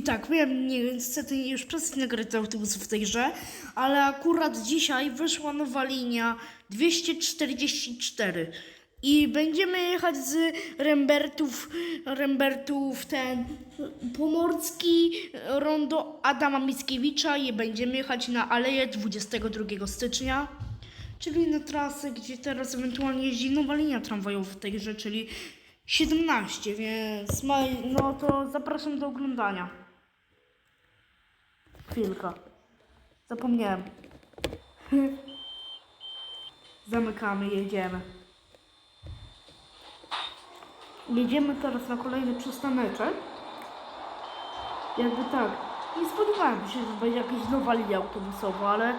tak, wiem, niestety już przestać nagrać autobusów w tej grze, ale akurat dzisiaj wyszła nowa linia 244 i będziemy jechać z Rembertów, Rembertów ten Pomorski, rondo Adama Mickiewicza i będziemy jechać na Aleję 22 stycznia, czyli na trasę, gdzie teraz ewentualnie jeździ nowa linia tramwajowa w tej grze, czyli 17, więc no to zapraszam do oglądania. Chwilka. Zapomniałem. Zamykamy, jedziemy. Jedziemy teraz na kolejny przystaneczek. Jakby tak. Nie spodziewałem się, że będzie jakaś nowa linia autobusowa, ale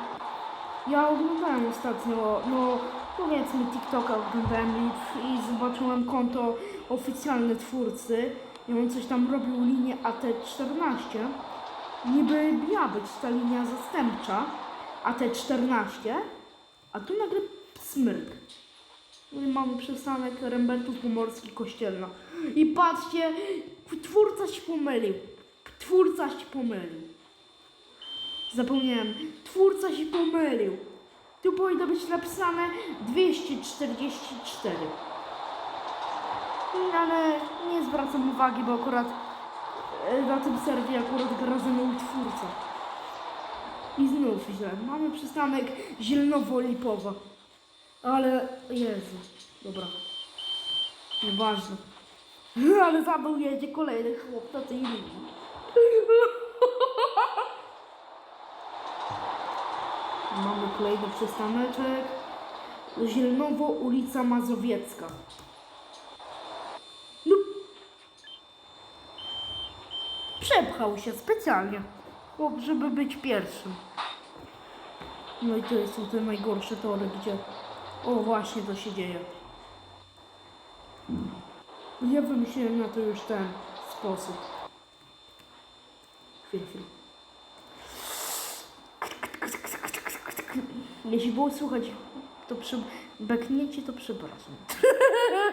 ja oglądałem ostatnio, no powiedzmy TikToka oglądałem i, i zobaczyłem konto oficjalne twórcy i on coś tam robił linię AT14. Niby miała być ta linia zastępcza AT14, a tu nagle smyrk. No i mamy przystanek Rembertów Pomorski Kościelna. I patrzcie, twórca się pomylił. Twórca się pomylił. Zapomniałem. Twórca się pomylił. Tu powinno być napisane 244. No, Ale nie zwracam uwagi, bo akurat e, na tym serwie akurat gra ze mną twórca. I znów źle. Mamy przystanek Zielnowo-Lipowa. Ale Jezu. Dobra. Nieważne. Ale za mną jedzie kolejny chłop na tej linii. Mamy kolejny przystaneczek. Zielnowo, ulica Mazowiecka. No. Przepchał się specjalnie, żeby być pierwszym. No i to jest te najgorsze tory, gdzie... O, właśnie to się dzieje. Ja wymyśliłem na to już ten sposób. Chwilę, chwilę. Jeśli było słychać to przy... beknięcie, to przepraszam.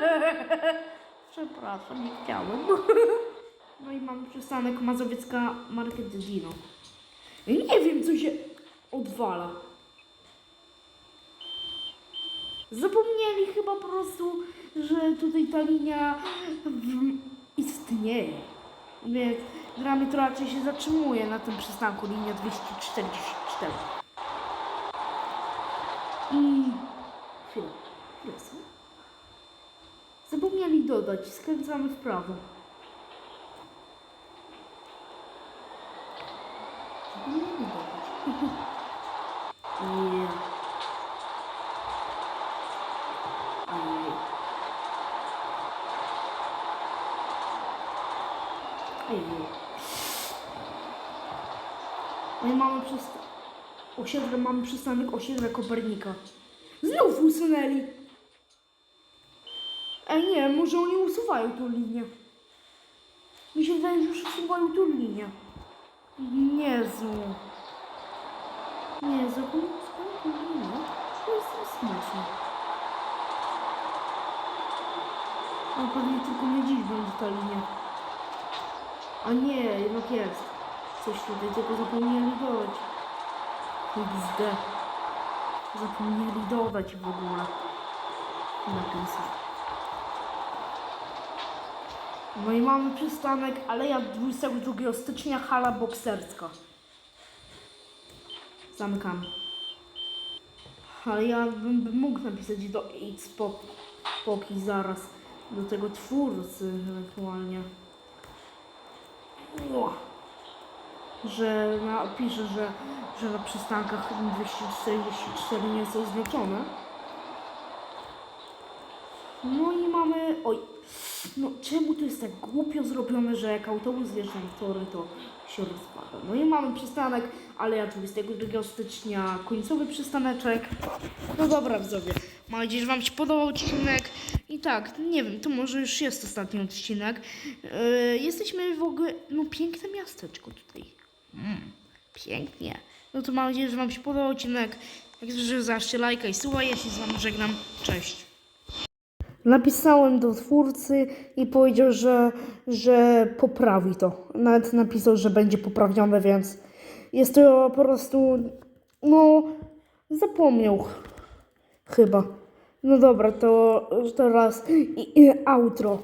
przepraszam, nie chciałem. no i mam przystanek Mazowiecka Market Dino. Nie wiem, co się odwala. Zapomnieli chyba po prostu, że tutaj ta linia istnieje. Więc gramy to raczej się zatrzymuje na tym przystanku linia 244. I chwilę, chwilę sobie. Zapomnieli dodać, skręcamy w prawo. Zapomnieli dodać. Nie. Ojej. Ojej. No i mamy przysta... Osiedle, mamy przystanek osiedla Kopernika. Znów usunęli. Ej nie, może oni usuwają tą linię. Mi się wydaje, że już usuwają tą linię. Jezu. Jezu, usuwają tą linię? To jest smutne. No pewnie tylko nie dziś będzie ta linia. A nie, jednak jest. Coś tutaj tylko zapomnieli dodać. XD. Zapomnieli dodać w ogóle. Napisy. No i mamy przystanek Aleja 22 stycznia, hala bokserska. Zamykamy. Ale ja bym, bym mógł napisać do X Poki zaraz do tego twórcy ewentualnie. O, że napiszę, że, że na przystankach 244 nie jest oznaczone. No i mamy. Oj. No czemu to jest tak głupio zrobione, że jak autobus wjeżdża w tory, to się rozpada. No i mamy przystanek, ale ja 22 stycznia końcowy przystaneczek. No dobra, widzowie. Mam nadzieję, że Wam się podobał odcinek. I tak, nie wiem, to może już jest ostatni odcinek. Yy, jesteśmy w ogóle, no piękne miasteczko tutaj. Mm, pięknie. No to mam nadzieję, że Wam się podobał odcinek. Jak zawsze lajka i suba. Ja się z Wami żegnam. Cześć. Napisałem do twórcy i powiedział, że, że poprawi to. Nawet napisał, że będzie poprawione, więc jest to po prostu, no, zapomniał ch- chyba. No dobra, to teraz i, i outro.